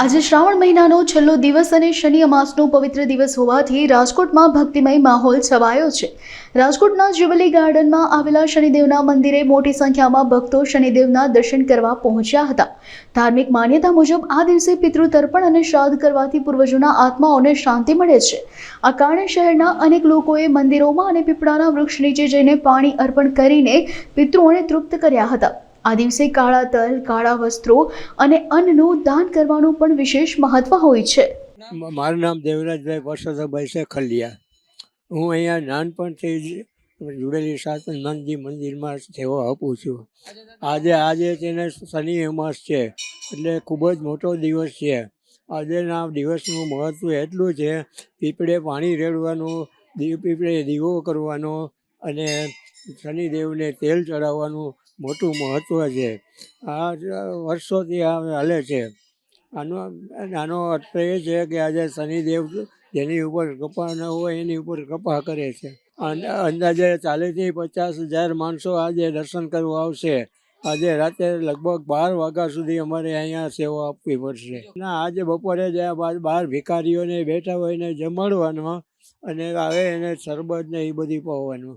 આજે શ્રાવણ મહિનાનો છેલ્લો દિવસ અને શનિ અમાસનો પવિત્ર દિવસ હોવાથી રાજકોટમાં ભક્તિમય માહોલ છવાયો છે. રાજકોટના જ્યુબિલી ગાર્ડનમાં આવેલા શનિદેવના મંદિરે મોટી સંખ્યામાં ભક્તો શનિદેવના દર્શન કરવા પહોંચ્યા હતા. ધાર્મિક માન્યતા મુજબ આ દિવસે પિતૃ તર્પણ અને શ્રાદ્ધ કરવાથી પૂર્વજોના આત્માઓને શાંતિ મળે છે. આ કારણે શહેરના અનેક લોકોએ મંદિરોમાં અને પીપળાના વૃક્ષ નીચે જઈને પાણી અર્પણ કરીને પિતૃઓને તૃપ્ત કર્યા હતા. આ દિવસે કાળા તલ, કાળા વસ્ત્રો અને અન્નનું દાન કરવાનું પણ વિશેષ મહત્વ હોય છે. મારું નામ દેવરાજભાઈ પરસોદભાઈ છે ખલિયા. હું અહીંયા નાનપણથી જ જુડેલી સાતનંદજી મંદિરમાં સેવા આપું છું. આજે આજે તેને શનિ અમાસ છે, એટલે ખૂબ જ મોટો દિવસ છે. આજના દિવસનું મહત્ત્વ એટલું છે, પીપળે પાણી રેડવાનું દી- પીપળે દીવો કરવાનો અને શનિદેવને તેલ ચડાવવાનું મોટું મહત્ત્વ છે આ વર્ષોથી આ હાલે છે. આનો આનો અર્થ એ છે કે આજે શનિદેવ જેની ઉપર કપા ન હોય એની ઉપર કપા કરે છે. અંદાજે ચાલીસથી પચાસ હજાર માણસો આજે દર્શન કરવા આવશે. આજે રાતે લગભગ બાર વાગ્યા સુધી અમારે અહીંયા સેવા આપવી પડશે. ના, આજે બપોરે જ બહાર ભિખારીઓને બેઠા હોય એને જમાડવાનો અને આવે એને શરબત ને એ બધી પાવાનું